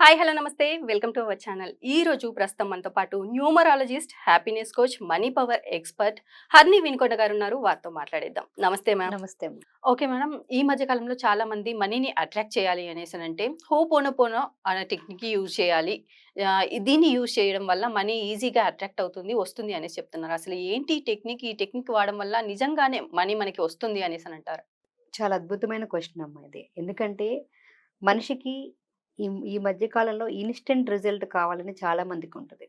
Hi hello నమస్తే. Welcome to our channel. ఈ రోజు ప్రస్తుతం మనతో పాటు numerologist happiness coach money power expert Harni Vinukonda గారు ఉన్నారు. వారితో మాట్లాడేద్దాం. నమస్తే మ్యామ్. నమస్తే ఓకే మేడం ఈ మధ్య కాలంలో చాలా మంది మనీని అట్రాక్ట్ చేయాలి అనేసి అంటే హో పోనో పోనో అనే టెక్నిక్ యూజ్ చేయాలి. దీన్ని యూజ్ చేయడం వల్ల మనీ ఈజీగా అట్రాక్ట్ అవుతుంది వస్తుంది అనేసి చెప్తున్నారు. అసలు ఏంటి టెక్నిక్? ఈ టెక్నిక్ వాడడం వల్ల నిజంగానే మనీ మనకి వస్తుంది అనేసి అని అంటారు. చాలా అద్భుతమైన క్వశ్చన్ అమ్మా ఇది. ఎందుకంటే మనిషికి ఈ ఈ మధ్య కాలంలో ఇన్స్టెంట్ రిజల్ట్ కావాలని చాలా మందికి ఉంటుంది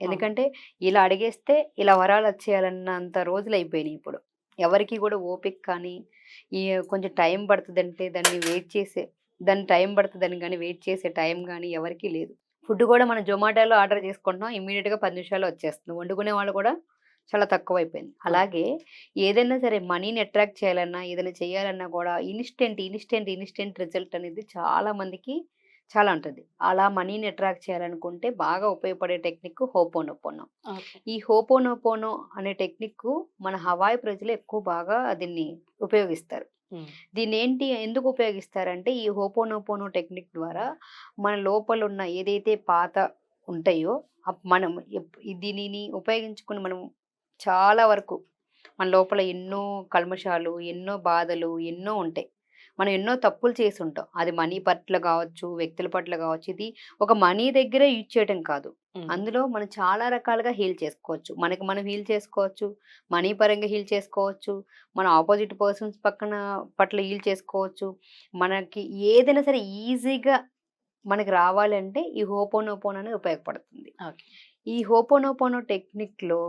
ఎందుకంటే ఇలా అడిగేస్తే ఇలా వరాలు వచ్చేయాలన్నంత రోజులు అయిపోయినాయి ఇప్పుడు. ఎవరికి కూడా ఓపిక కానీ ఈ కొంచెం టైం పడుతుందంటే దాన్ని వెయిట్ చేసే దాన్ని టైం పడుతుందని కానీ వెయిట్ చేసే టైం కానీ ఎవరికీ లేదు. ఫుడ్ కూడా మనం జొమాటోలో ఆర్డర్ చేసుకుంటున్నాం ఇమీడియట్గా పది నిమిషాలు వచ్చేస్తుంది. వండుకునే వాళ్ళు కూడా చాలా తక్కువ అయిపోయింది అలాగే ఏదైనా సరే మనీని అట్రాక్ట్ చేయాలన్నా ఏదైనా చేయాలన్నా కూడా ఇన్స్టెంట్ ఇన్స్టెంట్ ఇన్స్టెంట్ రిజల్ట్ అనేది చాలా మందికి చాలా ఉంటుంది. అలా మనీని అట్రాక్ట్ చేయాలనుకుంటే బాగా ఉపయోగపడే టెక్నిక్ హోపోనోపోనో. ఈ హోపోనోపోనో అనే టెక్నిక్ మన హవాయి ప్రజలు ఎక్కువ బాగా దీన్ని ఉపయోగిస్తారు. దీన్ని ఏంటి ఎందుకు ఉపయోగిస్తారంటే ఈ హోపోనోపోనో టెక్నిక్ ద్వారా మన లోపల ఉన్న ఏదైతే పాత ఉంటాయో అప్ మనం దీనిని ఉపయోగించుకుని మనం చాలా వరకు మన లోపల ఎన్నో కల్మషాలు ఎన్నో బాధలు ఎన్నో ఉంటాయి. మనం ఎన్నో తప్పులు చేసి ఉంటాం అది మనీ పట్ల కావచ్చు వ్యక్తుల పట్ల కావచ్చు ఇది ఒక మనీ దగ్గరే యూజ్ చేయడం కాదు. అందులో మనం చాలా రకాలుగా హీల్ చేసుకోవచ్చు. మనకి మనం హీల్ చేసుకోవచ్చు మనీ పరంగా హీల్ చేసుకోవచ్చు మన ఆపోజిట్ పర్సన్స్ పక్కన పట్ల హీల్ చేసుకోవచ్చు. మనకి ఏదైనా సరే ఈజీగా మనకి రావాలంటే ఈ హోపోనోపోన్ అనేది ఉపయోగపడుతుంది. ఈ హోపోనోపోనో టెక్నిక్లో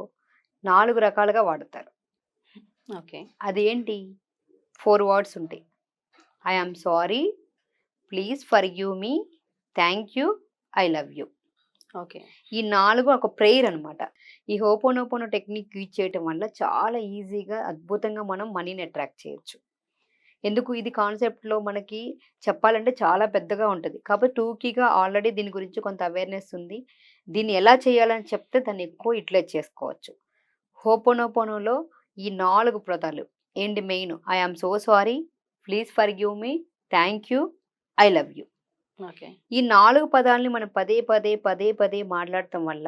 నాలుగు రకాలుగా వాడతారు. ఓకే. అదేంటి? ఫోర్ వర్డ్స్ ఉంటాయి. I am sorry please for you me thank you I love you okay. ఈ నాలుగు ఒక ప్రేయర్ అనమాట ఈ హోపోనోపోనో టెక్నిక్ యూజ్ చేయటం వల్ల చాలా ఈజీగా అద్భుతంగా మనం మనీని అట్రాక్ట్ చేయొచ్చు. ఎందుకు? ఇది కాన్సెప్ట్లో మనకి చెప్పాలంటే చాలా పెద్దగా ఉంటుంది. కాబట్టి టూకీగా ఆల్రెడీ దీని గురించి కొంత అవేర్నెస్ ఉంది. దీన్ని ఎలా చేయాలని చెప్తే దాన్ని ఎక్కువ యూటిలైజ్ చేసుకోవచ్చు. హోపోనోపోనోలో ఈ నాలుగు పదాలు. ఏంటి main I am so sorry please forgive me thank you I love you okay ఈ నాలుగు పదాలని మనం పదే పదే పదే పదే మాట్లాడటం వల్ల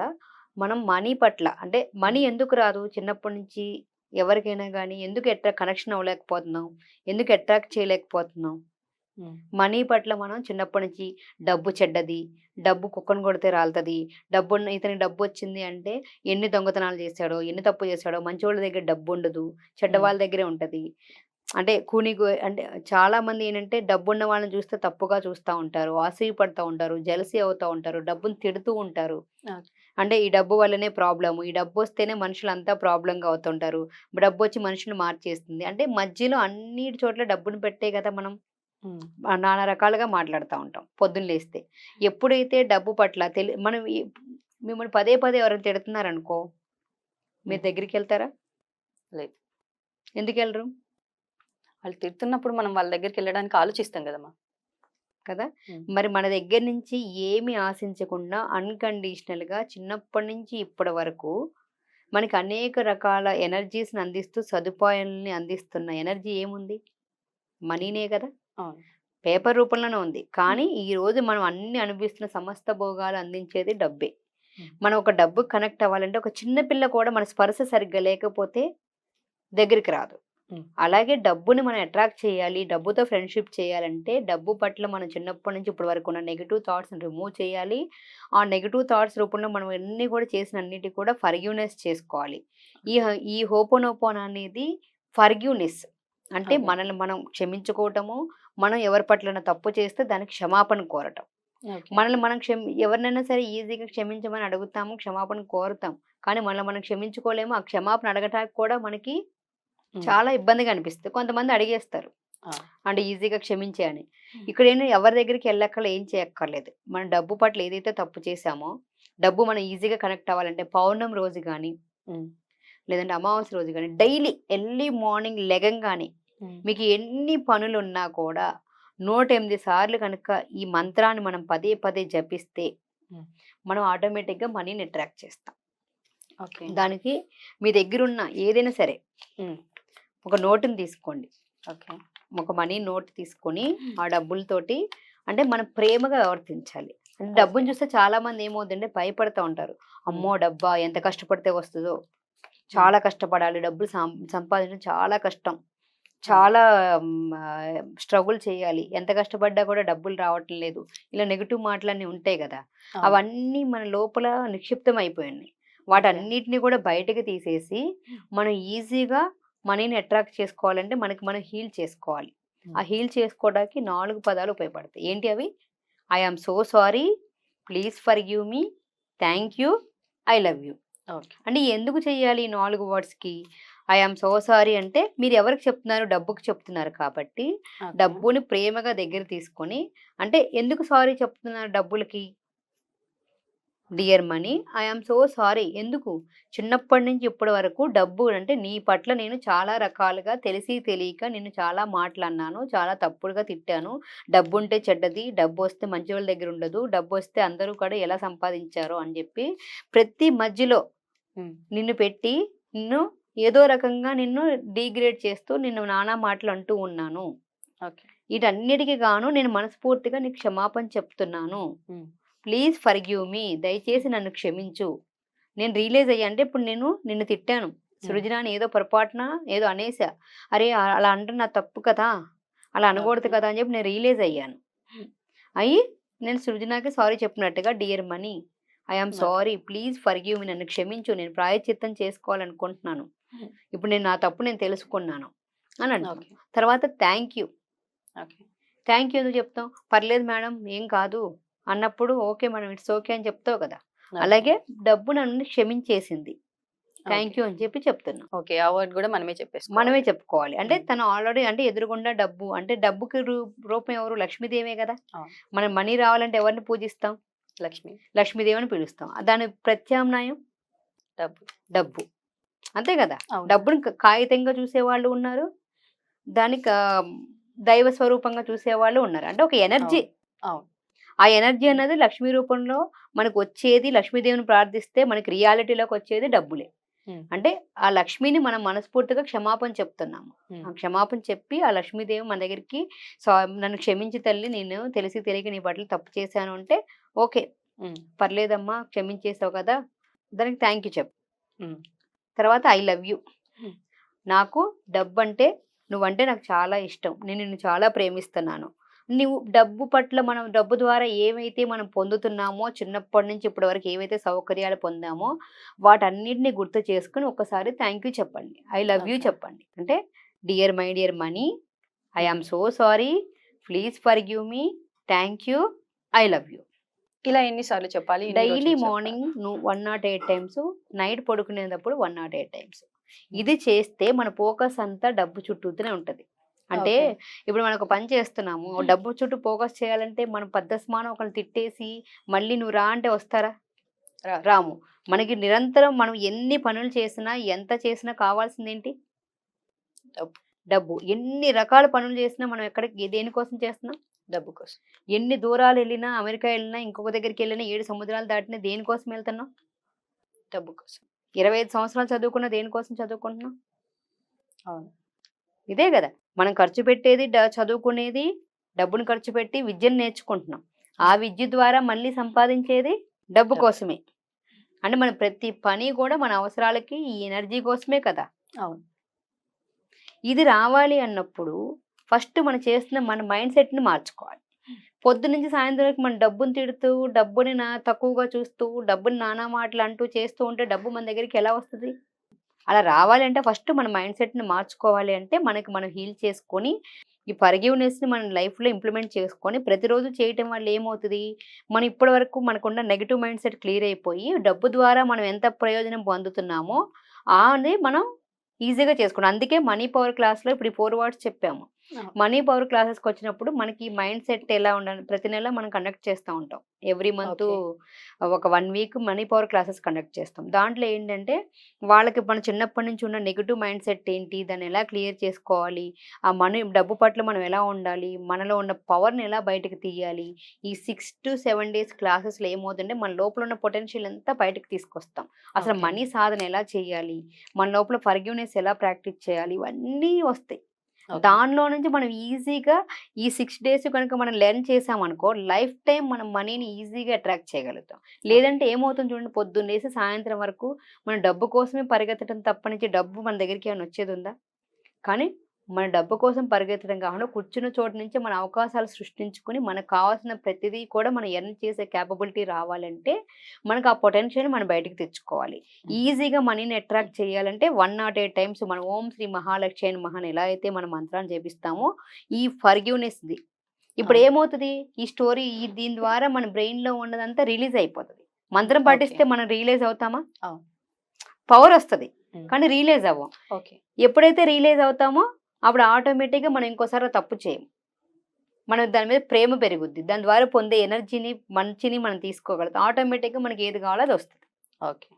మనం మనీ పట్ల అంటే మనీ ఎందుకు రాదు? చిన్నప్పటి నుంచి ఎవరికైనా కానీ ఎందుకు ఎట్రా కనెక్షన్ అవ్వలేకపోతున్నాం? ఎందుకు అట్రాక్ట్ చేయలేకపోతున్నాం? మనీ పట్ల మనం చిన్నప్పటి నుంచి డబ్బు చెడ్డది డబ్బు కుక్కను కొడితే రాలుతుంది డబ్బు ఇతనికి డబ్బు వచ్చింది అంటే ఎన్ని దొంగతనాలు చేశాడో ఎన్ని తప్పు చేశాడో మంచి వాళ్ళ దగ్గర డబ్బు ఉండదు చెడ్డ వాళ్ళ దగ్గరే ఉంటుంది. అంటే కూని అంటే చాలా మంది ఏంటంటే డబ్బు ఉన్న వాళ్ళని చూస్తే తప్పుగా చూస్తూ ఉంటారు అసూయ పడుతూ ఉంటారు జలసీ అవుతూ ఉంటారు డబ్బుని తిడుతూ ఉంటారు. అంటే ఈ డబ్బు వల్లనే ప్రాబ్లము ఈ డబ్బు వస్తేనే మనుషులంతా ప్రాబ్లంగా అవుతుంటారు. డబ్బు వచ్చి మనుషుని మార్చేస్తుంది. అంటే మధ్యలో అన్ని చోట్ల డబ్బుని పెట్టే కదా మనం. నానా రకాలుగా మాట్లాడుతూ ఉంటాం పొద్దున్న లేస్తే. ఎప్పుడైతే డబ్బు పట్ల తెలి మనం మిమ్మల్ని పదే పదే ఎవరైనా తిడుతున్నారనుకో మ్మ్. దగ్గరికి వెళ్తారా లేదు. ఎందుకు వెళ్ళరు వాళ్ళు తిడుతున్నప్పుడు మనం వాళ్ళ దగ్గరికి వెళ్ళడానికి ఆలోచిస్తాం కదమ్మా. కదా. మరి మన దగ్గర నుంచి ఏమి ఆశించకుండా అన్కండిషనల్గా చిన్నప్పటి నుంచి ఇప్పటి వరకు మనకి అనేక రకాల ఎనర్జీస్ని అందిస్తూ సదుపాయాలని అందిస్తున్న ఎనర్జీ ఏముంది? మనీనే కదా. పేపర్ రూపంలోనే ఉంది. కానీ ఈ రోజు మనం అన్ని అనుభవిస్తున్న సమస్త భోగాలు అందించేది డబ్బే. మనం ఒక డబ్బు కనెక్ట్ అవ్వాలంటే ఒక చిన్న పిల్ల కూడా మన స్పర్శ సరిగ్గా లేకపోతే దగ్గరికి రాదు. అలాగే డబ్బుని మనం అట్రాక్ట్ చేయాలి డబ్బుతో ఫ్రెండ్షిప్ చేయాలంటే డబ్బు పట్ల మనం చిన్నప్పటి నుంచి ఇప్పటి వరకు ఉన్న నెగిటివ్ థాట్స్ని రిమూవ్ చేయాలి. ఆ నెగిటివ్ థాట్స్ రూపంలో మనం అన్ని కూడా చేసిన అన్నిటి కూడా ఫర్గ్యూనెస్ చేసుకోవాలి. ఈ ఈ హోపోనోపోన్ అనేది ఫర్గ్యూనెస్. అంటే. మనల్ని మనం క్షమించుకోవటము మనం ఎవరి పట్ల తప్పు చేస్తే దానికి క్షమాపణ కోరటం. మనల్ని మనం క్షమి ఎవరినైనా సరే ఈజీగా క్షమించమని అడుగుతాము క్షమాపణ కోరుతాం. కానీ మనల్ని మనం క్షమించుకోలేము. ఆ క్షమాపణ అడగటానికి కూడా మనకి చాలా ఇబ్బందిగా అనిపిస్తుంది. కొంతమంది అడిగేస్తారు. అంటే ఈజీగా క్షమించే అని ఇక్కడ ఏంటి ఎవరి దగ్గరికి వెళ్ళక్కర్లే ఏం చేయక్కర్లేదు. మన డబ్బు పట్ల ఏదైతే తప్పు చేశామో డబ్బు మనం ఈజీగా కనెక్ట్ అవ్వాలంటే పౌర్ణమి రోజు కానీ. లేదంటే అమావాస్య రోజు కానీ డైలీ ఎర్లీ మార్నింగ్ లెగంగానే మీకు ఎన్ని పనులు ఉన్నా కూడా నూట ఎనిమిది సార్లు కనుక ఈ మంత్రాన్ని మనం పదే పదే జపిస్తే. మనం ఆటోమేటిక్గా మనీని అట్రాక్ట్ చేస్తాం. ఓకే. దానికి మీ దగ్గర ఉన్న ఏదైనా సరే. ఒక నోటుని తీసుకోండి. ఓకే? ఒక మనీ నోట్ తీసుకొని ఆ డబ్బులతోటి అంటే మనం ప్రేమగా ప్రవర్తించాలి అంటే డబ్బుని చూస్తే చాలా మంది ఏమవుతుందంటే భయపడతా ఉంటారు. అమ్మో డబ్బా ఎంత కష్టపడితే వస్తుందో. చాలా కష్టపడాలి. డబ్బులు సం- సంపాదించడం చాలా కష్టం. చాలా స్ట్రగుల్ చేయాలి. ఎంత కష్టపడ్డా కూడా డబ్బులు రావటం లేదు. ఇలా నెగిటివ్ మాటలన్నీ ఉంటాయి కదా. అవును. అవన్నీ మన లోపల నిక్షిప్తం అయిపోయినాయి వాటన్నిటిని కూడా బయటకు తీసేసి మనం ఈజీగా మనీని అట్రాక్ట్ చేసుకోవాలంటే మనకి మనం హీల్ చేసుకోవాలి. ఆ హీల్ చేసుకోవడానికి నాలుగు పదాలు ఉపయోగపడతాయి. ఏంటి అవి? I am so sorry please forgive me thank you I love you. Okay. అంటే ఎందుకు చెయ్యాలి ఈ నాలుగు వర్డ్స్కి ఐ ఆమ్ సో సారీ అంటే మీరు ఎవరికి చెప్తున్నారు? డబ్బుకి చెప్తున్నారు కాబట్టి. డబ్బుని ప్రేమగా దగ్గర తీసుకొని అంటే ఎందుకు సారీ చెప్తున్నారు డబ్బులకి? Dear money I am so sorry. ఎందుకు? చిన్నప్పటి నుంచి ఇప్పటి వరకు డబ్బు అంటే నీ పట్ల నేను చాలా రకాలుగా తెలిసి తెలియక నేను చాలా మాటలు అన్నాను చాలా తప్పుడుగా తిట్టాను. డబ్బు ఉంటే చెడ్డది డబ్బు వస్తే మంచి వాళ్ళ దగ్గర ఉండదు డబ్బు వస్తే అందరూ కూడా ఎలా సంపాదించారో అని చెప్పి ప్రతి మధ్యలో. నిన్ను పెట్టి నిన్ను ఏదో రకంగా నిన్ను డీగ్రేడ్ చేస్తూ నిన్ను నానా మాటలు అంటూ ఉన్నాను. వీటన్నిటికీ గాను నేను మనస్ఫూర్తిగా నీకు క్షమాపణ చెప్తున్నాను. ప్లీజ్ ఫర్గివ్ మీ దయచేసి నన్ను క్షమించు. నేను రియలైజ్ అయ్యా అంటే ఇప్పుడు నేను నిన్ను తిట్టాను. సృజనాన్ని ఏదో పొరపాటున ఏదో అనేసా అరే అలా అంటే నా తప్పు కదా అలా అనకూడదు. కదా అని చెప్పి నేను రియలైజ్ అయ్యాను. అయ్యి నేను సృజనాకి సారీ చెప్పినట్టుగా dear money I am Okay. Sorry please forgive me నన్ను క్షమించు నేను ప్రాయచిత్తం చేసుకోవాలనుకుంటున్నాను. ఇప్పుడు నేను నా తప్పు నేను తెలుసుకున్నాను. అని ఓకే. తర్వాత థ్యాంక్ యూ థ్యాంక్ యూ ఎందుకు చెప్తాం? పర్లేదు మేడం ఏం కాదు. అన్నప్పుడు ఓకే మేడం ఇట్స్ ఓకే అని చెప్తావు కదా! అలాగే డబ్బు నన్ను క్షమించేసింది. థ్యాంక్ యూ అని చెప్పి చెప్తున్నాం. ఓకే. ఆ వర్డ్ కూడా మనమే చెప్పేస్తాం మనమే చెప్పుకోవాలి. అంటే. తను ఆల్రెడీ అంటే ఎదురుగుండా డబ్బు. అంటే డబ్బుకి రూ- రూపం ఎవరు? లక్ష్మీదేవే కదా. మనం మనీ రావాలంటే ఎవరిని పూజిస్తాం? లక్ష్మి. లక్ష్మీదేవిని పిలుస్తాం. దాని ప్రత్యామ్నాయం? డబ్బు. డబ్బు. అంతే కదా. డబ్బుని కాగితంగా చూసే వాళ్ళు ఉన్నారు. దానికి దైవ స్వరూపంగా చూసే వాళ్ళు ఉన్నారు. అంటే ఒక ఎనర్జీ. అవును. ఆ ఎనర్జీ అన్నది లక్ష్మీ రూపంలో మనకు వచ్చేది లక్ష్మీదేవిని ప్రార్థిస్తే మనకి రియాలిటీలోకి వచ్చేది డబ్బులే. అంటే ఆ లక్ష్మిని మనం మనస్ఫూర్తిగా క్షమాపణ చెప్తున్నాము. ఆ క్షమాపణ చెప్పి ఆ లక్ష్మీదేవి మన దగ్గరికి సా నన్ను క్షమించి తల్లి నేను తెలిసి తెలియక నీ బట్టలు తప్పు చేశాను అంటే ఓకే. పర్లేదమ్మా క్షమించేసావు కదా దానికి థ్యాంక్ యూ చెప్పు. తర్వాత ఐ లవ్ యూ. నాకు డబ్బు అంటే నువ్వంటే నాకు చాలా ఇష్టం నేను నిన్ను చాలా ప్రేమిస్తున్నాను నువ్వు డబ్బు పట్ల మనం డబ్బు ద్వారా ఏమైతే మనం పొందుతున్నామో చిన్నప్పటి నుంచి ఇప్పటి వరకు ఏవైతే సౌకర్యాలు పొందామో వాటన్నిటిని గుర్తు చేసుకుని ఒకసారి థ్యాంక్ యూ చెప్పండి. I love you. చెప్పండి. అంటే dear my dear money I am so sorry please forgive me thank you I love you. ఇలా ఎన్నిసార్లు చెప్పాలి డైలీ? మార్నింగ్ నువ్వు one not eight times night పడుకునేటప్పుడు వన్ నాట్ ఎయిట్ టైమ్స్. ఇది చేస్తే మన ఫోకస్ అంతా డబ్బు చుట్టూతూనే ఉంటది. అంటే. ఇప్పుడు మనం ఒక పని చేస్తున్నాము డబ్బు చుట్టూ ఫోకస్ చేయాలంటే మనం పద్దస్మానం ఒకరిని తిట్టేసి మళ్ళీ నువ్వు రా అంటే వస్తారా. రాము. మనకి నిరంతరం మనం ఎన్ని పనులు చేసినా ఎంత చేసినా కావాల్సింది ఏంటి డబ్బు. డబ్బు. ఎన్ని రకాల పనులు చేసినా మనం ఎక్కడికి దేనికోసం చేస్తున్నాం? డబ్బు కోసం. ఎన్ని దూరాలు వెళ్ళినా అమెరికా వెళ్ళినా ఇంకొక దగ్గరికి వెళ్ళినా ఏడు సముద్రాలు దాటినా దేనికోసం వెళ్తున్నాం? డబ్బు కోసం. ఇరవై ఐదు సంవత్సరాలు చదువుకున్న దేనికోసం చదువుకుంటున్నాం? అవును. ఇదే కదా. మనం ఖర్చు పెట్టేది డ- చదువుకునేది డబ్బును ఖర్చు పెట్టి విద్యను నేర్చుకుంటున్నాం. ఆ విద్య ద్వారా మళ్ళీ సంపాదించేది డబ్బు డబ్బు. కోసమే. అంటే మన ప్రతి పని కూడా మన అవసరాలకి ఈ ఎనర్జీ కోసమే కదా. అవును. ఇది రావాలి అన్నప్పుడు ఫస్ట్ మనం చేస్తున్న మన మైండ్ సెట్ని మార్చుకోవాలి. పొద్దు నుంచి సాయంత్రం వరకు మన డబ్బుని తిడుతూ డబ్బుని నా తక్కువగా చూస్తూ డబ్బుని నానా మాటలు అంటూ చేస్తూ ఉంటే డబ్బు మన దగ్గరికి ఎలా వస్తుంది? అలా రావాలంటే ఫస్ట్ మన మైండ్ సెట్ని మార్చుకోవాలి అంటే మనకి మనం హీల్ చేసుకొని ఈ ఫర్గివ్నెస్ని మన లైఫ్లో ఇంప్లిమెంట్ చేసుకొని ప్రతిరోజు చేయటం వల్ల ఏమవుతుంది? మనం ఇప్పటి వరకు మనకున్న నెగిటివ్ మైండ్ సెట్ క్లియర్ అయిపోయి డబ్బు ద్వారా మనం ఎంత ప్రయోజనం పొందుతున్నామో అనేది మనం ఈజీగా చేసుకున్నాం. అందుకే మనీ పవర్ క్లాస్లో ఇప్పుడు ఈ ఫోర్ వర్డ్స్ చెప్పాము. మనీ పవర్ క్లాసెస్కి వచ్చినప్పుడు మనకి మైండ్ సెట్ ఎలా ఉండాలి ప్రతి నెల మనం కండక్ట్ చేస్తూ ఉంటాం. ఎవ్రీ మంత్ ఒక one week money power classes conduct చేస్తాం. దాంట్లో ఏంటంటే వాళ్ళకి మన చిన్నప్పటి నుంచి ఉన్న నెగిటివ్ మైండ్ సెట్ ఏంటి దాన్ని ఎలా క్లియర్ చేసుకోవాలి ఆ మనీ డబ్బు పట్ల మనం ఎలా ఉండాలి మనలో ఉన్న పవర్ని ఎలా బయటకు తీయాలి ఈ సిక్స్ టు సెవెన్ డేస్ క్లాసెస్లో ఏమవుతుందంటే మన లోపల ఉన్న పొటెన్షియల్ అంతా బయటకు తీసుకొస్తాం. అసలు. మనీ సాధన ఎలా చేయాలి మన లోపల ఫర్గ్యూనెస్ ఎలా ప్రాక్టీస్ చేయాలి ఇవన్నీ వస్తాయి. దానిలో నుంచి మనం ఈజీగా ఈ సిక్స్ డేస్ కనుక మనం లెర్న్ చేసామనుకో లైఫ్ టైం మనం మనీని ఈజీగా అట్రాక్ట్ చేయగలుగుతాం. లేదంటే ఏమవుతుంది చూడండి పొద్దున్న లేసి సాయంత్రం వరకు మన డబ్బు కోసమే పరిగెత్తడం తప్పనించి డబ్బు మన దగ్గరికి ఏమైనా వచ్చేది ఉందా? కానీ మన డబ్బు కోసం పరిగెత్తడం కాకుండా కూర్చున్న చోటు నుంచి మన అవకాశాలు సృష్టించుకుని మనకు కావాల్సిన ప్రతిదీ కూడా మనం ఎర్న్ చేసే క్యాపబిలిటీ రావాలంటే మనకు ఆ పొటెన్షియల్ మనం బయటికి తెచ్చుకోవాలి. ఈజీగా మనీని అట్రాక్ట్ చేయాలంటే వన్ నాట్ ఎయిట్ టైమ్స్ మన ఓం శ్రీ మహాలక్ష్మి అని మహాన్ ఎలా అయితే మనం మంత్రాన్ని చేపిస్తామో ఈ ఫర్గ్యూనెస్ ది. ఇప్పుడు. ఏమవుతుంది? ఈ స్టోరీ ఈ దీని ద్వారా మన బ్రెయిన్లో ఉన్నదంతా రిలీజ్ అయిపోతుంది. మంత్రం ఓకే. పఠిస్తే మనం రియలైజ్ అవుతామా. పవర్ వస్తుంది. కానీ రియలైజ్ అవ్వం. ఓకే. ఎప్పుడైతే రియలైజ్ అవుతామో అప్పుడు ఆటోమేటిక్గా మనం ఇంకోసారి తప్పు చేయం. మనం దాని మీద ప్రేమ పెరుగుద్ది. దాని ద్వారా పొందే ఎనర్జీని మంచిని మనం తీసుకోగలుగుతాం. ఆటోమేటిక్గా మనకి ఏది కావాలో అది వస్తుంది. ఓకే.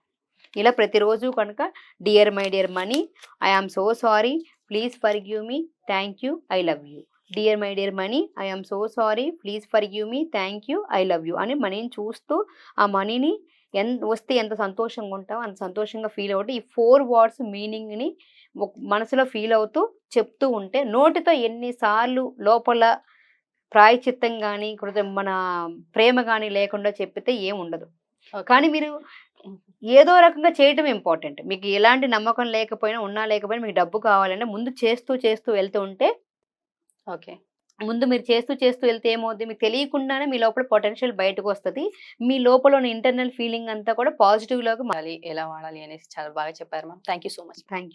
ఇలా ప్రతిరోజు కనుక dear my dear money I am so sorry please forgive me thank you I love you dear my dear money I am so sorry please forgive me thank you I love you అని మనీని చూస్తూ ఆ మనీని ఎంత వస్తే ఎంత సంతోషంగా ఉంటామో అంత సంతోషంగా ఫీల్ అవుతూ ఈ ఫోర్ వర్డ్స్ మీనింగ్ని మనసులో ఫీల్ అవుతూ చెప్తూ ఉంటే నోటితో ఎన్నిసార్లు లోపల ప్రాయచిత్తం కానీ కృత మన ప్రేమ కానీ లేకుండా చెప్పితే ఏం ఉండదు. కానీ మీరు ఏదో రకంగా చేయటం ఇంపార్టెంట్. మీకు ఎలాంటి నమ్మకం లేకపోయినా ఉన్నా లేకపోయినా మీకు డబ్బు కావాలంటే ముందు చేస్తూ చేస్తూ వెళ్తూ ఉంటే ఓకే. ముందు మీరు చేస్తూ చేస్తూ వెళ్తే ఏమవుతుంది మీకు తెలియకుండానే మీ లోపల పొటెన్షియల్ బయటకు వస్తుంది మీ లోపల ఉన్న ఇంటర్నల్ ఫీలింగ్ అంతా కూడా పాజిటివ్లోకి మారాలి. ఎలా వాడాలి అనేసి చాలా బాగా చెప్పారు ma'am thank you so much thank you